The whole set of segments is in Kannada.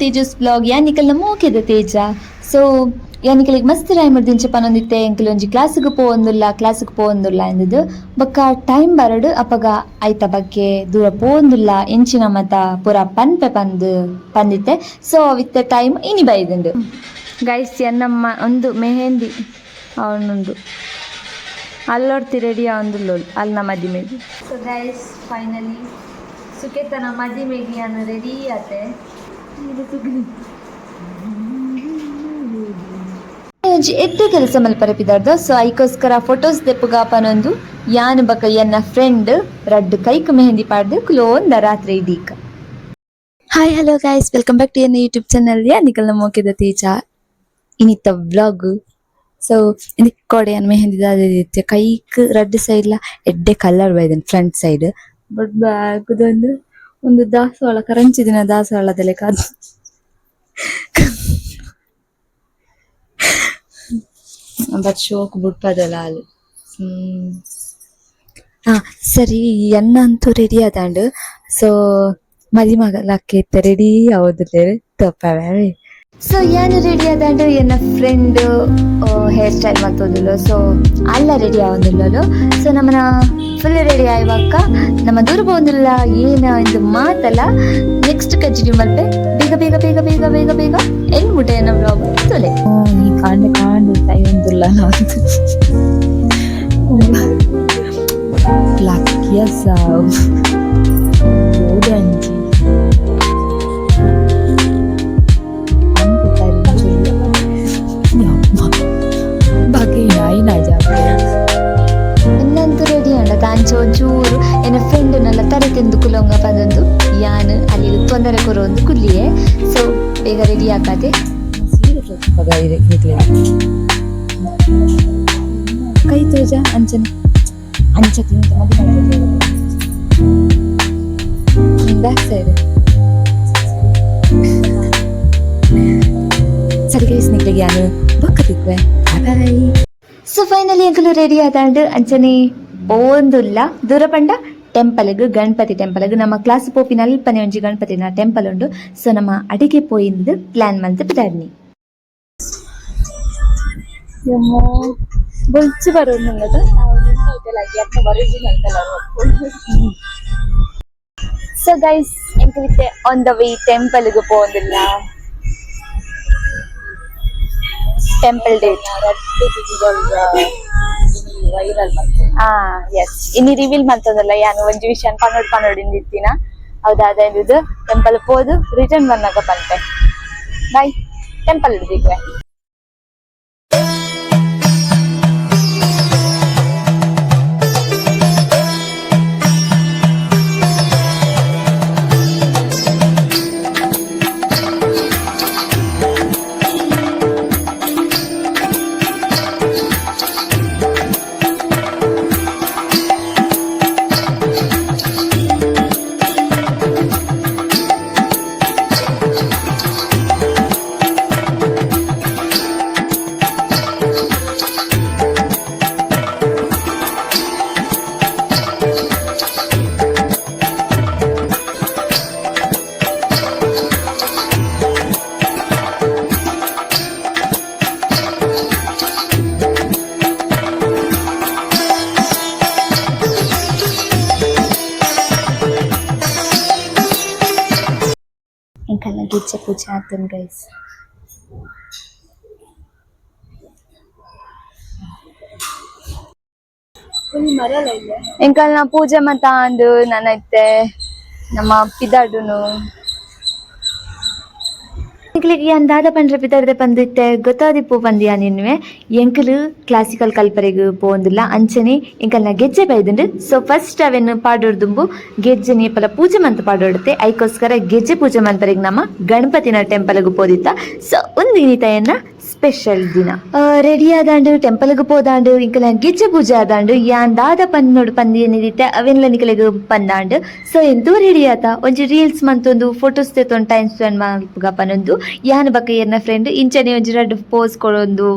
ತೇಜಸ್ ಬ್ಲಾಗ್ ಯಾನಿಕಲ್ನ ಮೋಕೆದ ತೇಜ. ಸೊ ಯಾನಿಕಲಿಗೆ ಮಸ್ತ್ ಟೈಮ್ ದಿಂಚ ನೊಂದಿತ್ತೆ ಎಂಕಲ್ ಒಂಜಿ ಕ್ಲಾಸ್ಗ್ ಪೋವೊಂದುಲ್ಲ ಕ್ಲಾಸ್ಗ್ ಪೋವೊಂದುಲ್ಲ ಎಂದದು ಬೊಕ್ಕ ಟೈಮ್ ಬರಡು, ಅಪಗ ಐತ ಬಗ್ಗೆ ದೂರ ಪೋವೊಂದುಲ್ಲ ಎಂಚಿನ ಮತ ಪೂರ ಪನ್ಪೆ ಪಂದ್, ಪಂದಿತ್ತೆ. ಸೊ ವಿತ್ ಟೈಮ್ ಇನಿ ಬೈದುಂಡು ಗೈಸ್ ಎನ್ನಮ್ಮ ಒಂದು ಮೆಹೆಂದಿ ಅವನುಂಡು ಅಲ್ಲೊಡ್ತಿ ರೆಡಿ ಆವಂದುಲ್ಲು ಅಲ್ಲ ಮದಿಮೆಗೆ ಸೊ ಗೈಸ್ ಫೈನಲಿ ಸುಖೇತನ ಮದಿಮೆಗೆ ನಾನು ರೆಡಿ ಆತೆ. ಎಡ್ಡೆ ಕೆಲಸ ಮಲ್ಪರಪಿದಾರ್ದ. ಸೊ ಐಕೋಸ್ಕರ ಫೋಟೋಸ್ ದೆಪ್ಪುಗಾಪನೊಂದು ಯಾನ್ ಬಕ ಎನ್ನ ಫ್ರೆಂಡ್ ರಡ್ಡ್ ಕೈಕ್ ಮೆಹಂದಿ ಪಾಡ್ದು ಕುಲೋಂದ ರಾತ್ರಿ ಇದೀಕ hi hello guys welcome back to N YouTube channel ಯಾ ನಿಕಲ್ನ ಮೋಕಿದ ತೀಚ ಇನಿತ್ತ ವ್ಲಾಗ್ ಸೊ ಇಂದು ಕೊಡೆಯನ್ ಮೆಹಂದಿ ದಾದಿತ್ತೆ ಕೈಕ್ ರಡ್ಡ್ ಸೈಡ್ಲ ಎಡ್ಡೆ ಕಲರ್ ಬೈದನ್ ಫ್ರಂಟ್ ಸೈಡ್ ಬಟ್ ಬ್ಯಾಕ್ ಒಂದು ದಾಸವಾಳ ಕರಂಚಿ ದಿನ ದಾಸವಾಳದಲ್ಲಿ ಕಾದು. ಬಟ್ ಶೋಕ್ ಬಿಡ್ಪದಲ್ಲ ಅಲ್ಲಿ ಹ್ಮ್. ಹಾ ಸರಿ ಎನ್ನ ಅಂತೂ ರೆಡಿ ಆದಾಂಡು ಸೊ ಮದಿಮಗಲಕ್ಕೆ ರೆಡಿ ಆಗೋದಿಲ್ಲ ತಪ್ಪವೇ ಸೊ ಏನು ರೆಡಿ ಆದಾಂಡು ಎನ್ನ ಫ್ರೆಂಡ್ ಹೇರ್ ಸ್ಟೈಲ್ ಮತ್ತೊಂದುಲ್ಲು ಸೊ ಅಲ್ಲ ರೆಡಿ ಆಗೋದಿಲ್ಲಲು ಸೊ ನಮ್ಮನ ಫುಲ್ ರೆಡಿ ಆಯ್ವಕ್ಕ ನಮ್ಮ ದೂರ ಬಂದಿಲ್ಲ ಏನ ಇದು ಮಾತಲ್ಲ. ನೆಕ್ಸ್ಟ್ ಕಂಟಿನ್ಯೂ ಮಲ್ಪೆ. ಬೇಗ ಬೇಗ ಬೇಗ ಬೇಗ ಬೇಗ ಬೇಗ. ಹೆಂಗ್ ಮುಟ್ಟೆ ನಮ್ಮ ಬ್ಲಾಗ್ ತೊಲೆ. ಈ ಕಾಂಡ ಕಾಂಡ ಟೈಮ್ ಒಂದಿಲ್ಲ ಲಕ್ಕಿಯ ಸಾವು. ಅಂಡ ತಾಂಚ ಒಂಚೂರು ಎನ್ನ ಫ್ರೆಂಡ್ನೆಲ್ಲ ತರ ತಿಂದು ಕುಲಂಗ ಪದೊಂದು ಯಾನ್ ಅಲ್ಲಿ ತೊಂದರೆ ಕೊರೊಂದು ಕುಲ್ಲಿಯೇ ಸೊ ಬೇಗ ರೆಡಿ ಆಕಾದೆ ಕೈ ತೋಜ ಅಂಚನ ಅಂಚ ತಿಂತ ಬ್ಯಾಕ್ ಸೈಡ್ ಸರಿ ಗೈಸ್ ನಿಕ್ಲಿಗೆ ಯಾನು ಬೊಕ್ಕ ತಿಕ್ವೆ ಬಾಯ್ ಸೊ ಫೈನಲಿ ಅಂಕಲು ರೆಡಿ ಆದಾಂಡು ಅಂಚನೆ ಓಂದುಲ್ಲ ದೂರ ಪಂಡ ಟೆಂಪಲ್ಗ್ ಗಣಪತಿ ಟೆಂಪಲ್ಗ್ ನಮ್ಮ ಕ್ಲಾಸ್ ಪೋಪಿನ ಅಲ್ಪನೆ ಒಂಜಿ ಗಣಪತಿನ ಟೆಂಪಲ್ ಉಂಡು ಸೊ ನಮ್ಮ ಅಡಿಗೆ ಪೋಯಿಂದು ಪ್ಲಾನ್ ಮಂತ್ ಬಿಡಾಡ್ನಿ ಬೊಲ್ಚು ಬರೋದು so guys ಎಂಕಲಿತ್ತೆ on the way ಟೆಂಪಲ್ಗೆ ಪೋಂದಿಲ್ಲ ಟೆಂಪಲ್ ಡೇಟ್ ಎಸ್ ಇನ್ನು ರಿವೀಲ್ ಮಾಡ್ತದಲ್ಲ, ಯಾನು? ಒಂಜಿ ವಿಷಯ ಪನ್ನೋಡ್ ಪನ್ನೋಡ್ ಇಂದಿತ್ತಿನ ಹೌದಾದ ಇದು ಟೆಂಪಲ್ ಪೋದು ರಿಟರ್ನ್ ಬಂದಾಗ ಬಂತೆ. ಬಾಯ್ ಟೆಂಪಲ್ ಹಿಡಿದಿಕ್ವೆ ಕಿಚ್ಚ ಕಿಚ್ಚ ಆಗ್ತೀನಿ ಗೈಸ್ ಎಂಕಲ್ ನಾ ಪೂಜೆ ಮತ ಅಂದು ಐತೆ ನಮ್ಮ ಪಿದಾಡುನು. ಎಂಕ್ಲಿಗೆ ಅಂದಾದ ಪಂಡ್ರೆ ಪಿದಾಡ್ದೆ ಪಂದಿತ್ತೆ ಗೊತ್ತಾದಿಪ್ಪು ಪಂದಿಯ ನಿನ್ವೆ. ಎಂಕಲು ಕ್ಲಾಸಿಕಲ್ ಕಲ್ಪರೆಗ್ ಪೋಂದಿಲ್ಲ ಅಂಚನೆ ಎಂಕಲ್ನ ಗೆಜ್ಜೆ ಬೈದುಂಡು. ಸೊ ಫಸ್ಟ್ ಅವೆನ್ ಪಾಡೋಡ್ದುಂಬು. ಗೆಜ್ಜೆ ನೀಪಲ ಪೂಜೆ ಮಂತ್ ಪಾಡೋಡುತ್ತೆ. ಐಕೋಸ್ಕರ ಗೆಜ್ಜೆ ಪೂಜೆ ಮಂತರೆಗ್ ನಮ್ಮ ಗಣಪತಿನ ಟೆಂಪಲ್ಗೂ ಪೋದಿತ್ತ. ಸೊ ಒಂದು ಇನಿತಾಯನ್ನ ಸ್ಪೆಷಲ್ ದಿನ ರೆಡಿ ಆದಾಂಡು ಟೆಂಪಲ್ಗೆ ಪೋದಾಂಡು ಇಂಕಲ ಗೆಜ್ಜೆ ಪೂಜೆ ಆದಾಂಡು ಯಾನ್ ದಾದ ಪನ್ನೋಡು ಪಂದಿ ಏನಿದಿತ್ತೆ ಅವೆನ್ಲ ನಿಕಲೆಗ್ ಪಂದಾಂಡು ಸೊ ಎಂತೂ ರೆಡಿ ಆತ ಒಂಜಿ ರೀಲ್ಸ್ ಮಂತೊಂದು ಫೋಟೋಸ್ ತೆತ್ತೊಂದು ಟೈಮ್ ಸ್ಪೆಂಡ್ ಮಾಡ್ಪುಗ ಪನೊಂದು ಯಾನ್ ಬಕ್ಕ ಎನ್ನ ಫ್ರೆಂಡ್ ಇಂಚನೆ ಒಂಜಿ ರಡ್ಡು ಪೋಸ್ ಕೊಡೊಂದು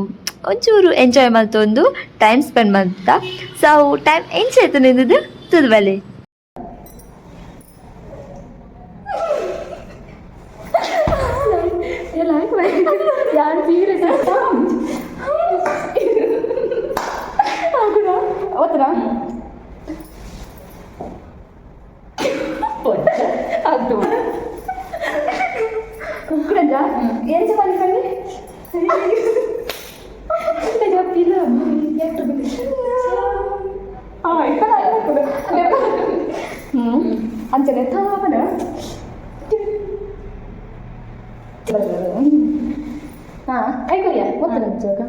ಒಂಚೂರು ಎಂಜಾಯ್ ಮಲ್ತೊಂದು ಟೈಮ್ ಸ್ಪೆಂಡ್ ಮಾಡ್ತ ಸೊ ಟೈಮ್ ಎಂಜಾಯ್ ಆಯ್ತು ನಿಂದು ತುದ್ವಲೆ గ్రాండ్ ఫిగర్ వేసేస్తాం అవునా? అవుతున్నా అవుతూ కుక్కడంజా ఏం చెప్పాలి కానీ చెప్పిన ఇక్కడ అంచనా ఎత్తామనా ऐकूया होतं ना तुझं का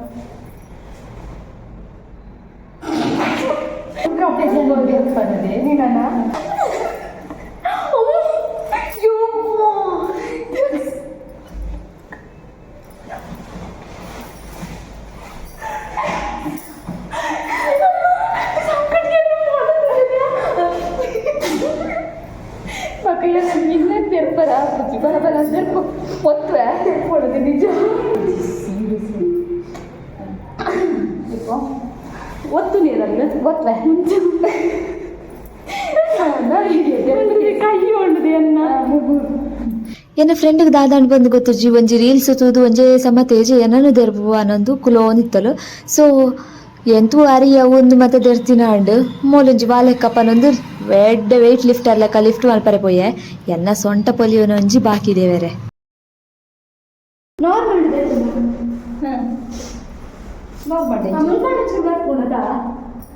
Makanya kan minat biar para pergi para balas biar pot lah, pot ada di jauh. ಒತ್ತು ನೀರನ್ನು ಒತ್ತುವೆ ಕೈ ಹೊಂಡದೆ ಅನ್ನ ಎನ್ನ ಫ್ರೆಂಡ್ಗೆ ದಾದಾಂಡ್ ಬಂದು ಗೊತ್ತುಜ್ಜಿ ಒಂಜಿ ರೀಲ್ಸ್ ತೂದು ಒಂಜೇ ಸಮ ತೇಜ ಏನನ್ನು ದೆರ್ಬುವ ಅನ್ನೊಂದು ಕುಲೋನಿತ್ತಲು. ಸೊ ಎಂತೂ ಅರಿಯ ಒಂದು ಮತ್ತೆ ದೆರ್ತಿನಾಂಡ್ ಮೂಲೊಂಜಿ ವಾಲೆಕ್ಕಪ್ಪನೊಂದು ಎಡ್ಡೆ ವೆಯ್ಟ್ ಲಿಫ್ಟ್ ಅಲ್ಲಕ್ಕ ಲಿಫ್ಟ್ ಮಲ್ಪರೆ ಪೋಯೆ. ಎನ್ನ ಸೊಂಟ ಪೊಲಿಯೋನ ಒಂಜಿ ಬಾಕಿ ದೇವೆರೆ ನಾರ್ಮಲ್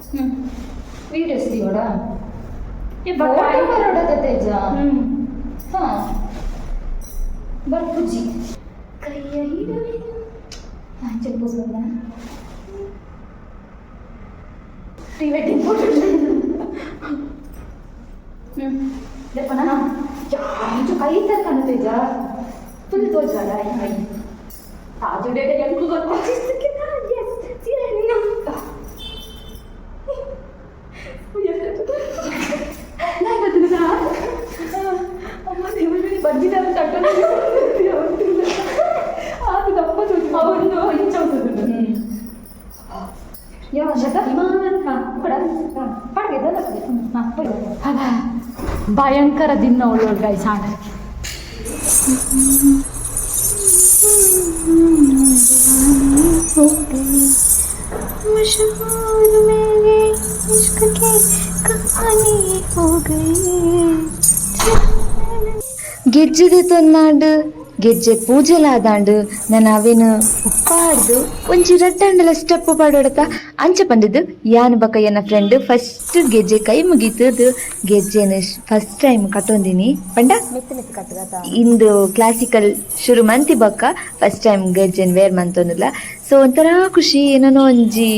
ನಾರ್ಮಲ್ ಮುಲ್ಪಂಡ ಚೂರ್ ಪುಣದ ವೀಡಿಯೋಸ್ ತೀವಡ ಬಟಾಯಿ ಬರೋಡ ತೇಜ ಹ್ಮ್ ಹಾ ಬರ್ಪುಜಿ ಕೈಯ ಹಿಡಿದು ಹಾ ಚೆಲ್ಪೋಸ್ ಬಂದ ಪ್ರೀ ವೆಡ್ಡಿಂಗ್ ಫೋಟೋ ಹ್ಮ್ ಲೆಪ್ಪನ ಯಾರು ಕೈ ತರ್ಕನ ತೇಜ ಫುಲ್ ತೋಜಾಲ ಕೈ ತಾಜು ಡೇಟ ಎಂಕು ಗೊತ್ತಿದ್ದಕ್ಕಿಂತ ಬಂದಿದ್ದಾರೆ ತಟ್ಟನೆ ಅದು ದಪ್ಪ ತೋಜು ಅವನು ಇಂಚ ಯಾವ ಶತ ಭಯಂಕರ ದಿನ ಒಳ್ಳೊಳ್ಗಾಯಿ ಸಾಣ ಗೆಜ್ಜೆದೆ ತೊನ್ನಾಂಡು ಗೆಜ್ಜೆ ಪೂಜೆಲಾದಾಂಡ್ ನಾನು ಅವೇನು ಉಪ್ಪಾಡ್ದು ಒಂಜಿ ರಡ್ಡಾಂಡಲ ಸ್ಟೆಪ್ ಪಾಡೋಡತ ಅಂಚ ಬಂದಿದ್ದು ಯಾನ್ ಎನ್ನ ಫ್ರೆಂಡ್ ಫಸ್ಟ್ ಗೆಜ್ಜೆ ಕೈ ಮುಗೀತದು ಗೆಜ್ಜೆನ ಫಸ್ಟ್ ಟೈಮ್ ಕಟ್ಟೊಂದಿನಿ. ಪಂಡ? ಇಂದು ಕ್ಲಾಸಿಕಲ್ ಶುರು ಮಂತಿ ಬಕ್ಕ ಫಸ್ಟ್ ಟೈಮ್ ಗೆಜ್ಜೆನ್ ವೇರ್ ಮಂತೊಂದಿಲ್ಲ. ಸೊ ಒಂಥರ ಖುಷಿ ಏನೋ ಒಂಜಿ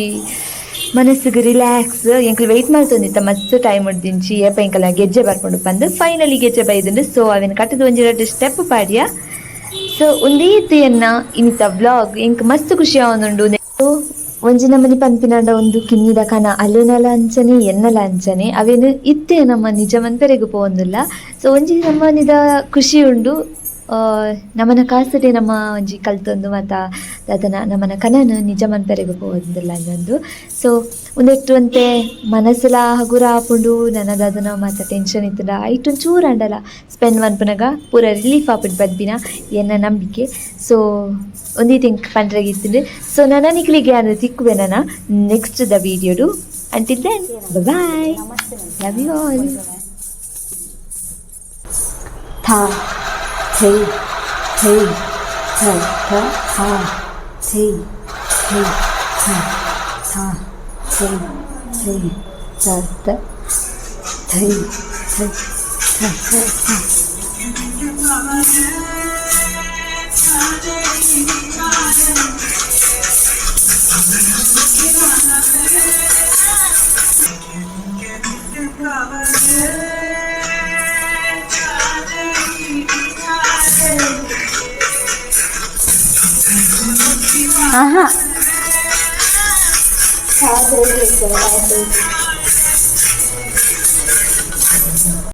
ಮನಸ್ಸಿಗೆ ರಿಲ್ಯಾಕ್ಸ್ ಎಂಕಲ್ ವೆಯ್ಟ್ ಮಾಡ್ತೊಂದಿತ್ತ ಮಸ್ತ್ ಟೈಮ್ ಉಡ್ದಿಂಚಿ ಏಪ ಎಂಕಲ್ ಗೆಜ್ಜೆ ಬರ್ಕೊಂಡು ಬಂದು ಫೈನಲಿ ಗೆಜ್ಜೆ ಬೈದುಂಡು ಸೊ ಅವೇನು ಕಟ್ಟದ ಒಂಜಿ ಎರಡು ಸ್ಟೆಪ್ ಪಾಡ್ಯ ಸೊ ಒಂದೇ ಎನ್ನ ಇನ್ನಿತ ವ್ಲಾಗ್ ಎಂಕ್ ಮಸ್ತ್ ಖುಷಿ ಆವೊಂದುಂಡು. ಒಂಜಿ ನಮನಿ ಪನ್ಪಿನಾಂಡ ಒಂದು ಕಿನ್ನಿದ ಕನ ಅಲ್ಲೇನ ಅಂಚನೆ, ಎನ್ನಲ ಅಂಚನೆ. ಅವೇನು ಇತ್ತೆ ನಮ್ಮ ನಿಜ ಮಂತರೆಗೂ ಪೋವೊಂದುಲ್ಲ. ಸೊ ಒಂಜಿ ನಮ್ಮನಿದ ಖುಷಿ ಉಂಡು. ಆ, ನಮನ ಕಾಸಡೆ ನಮ್ಮ ಒಂಜಿ ಕಲ್ತೊಂದು ಮತ್ತ ಅದನ್ನ ನಮ್ಮನ ಕನನ ನಿಜ ಮನ್ಪೆರೆಗೆ ಪೋವೊಂದುಲ್ಲ ಅನ್ನೊಂದು ಸೊ ಒಂದೆಟ್ಟು ಅಂತೆ ಮನಸ್ಸಲ ಹಗುರ ಆಪುಂಡು ನನ್ನ ದಾದನ ಮಾತ ಟೆನ್ಷನ್ ಇತ್ತದ ಐಟೊಂದು ಚೂರು ಅಂಡಲ ಸ್ಪೆಂಡ್ ಮನ್ಪುನಗ ಪೂರ ರಿಲೀಫ್ ಆಪಿಟ್ಟು ಬದ್ಬಿನ ಎನ್ನ ನಂಬಿಕೆ. ಸೊ ಒಂದಿ ತಿಂಕ್ ಪಂಡ್ರಾಗಿತ್ತು ಸೊ ನನ್ನ ನಿಕ್ಲಿಗೆ ಅದು ತಿಕ್ಕುವೆ ನನ್ನ next the ವಿಡಿಯೋಡು until then bye love you all Tha. K K Z 4 C K Z 4 C C Z T T T T ఆహా.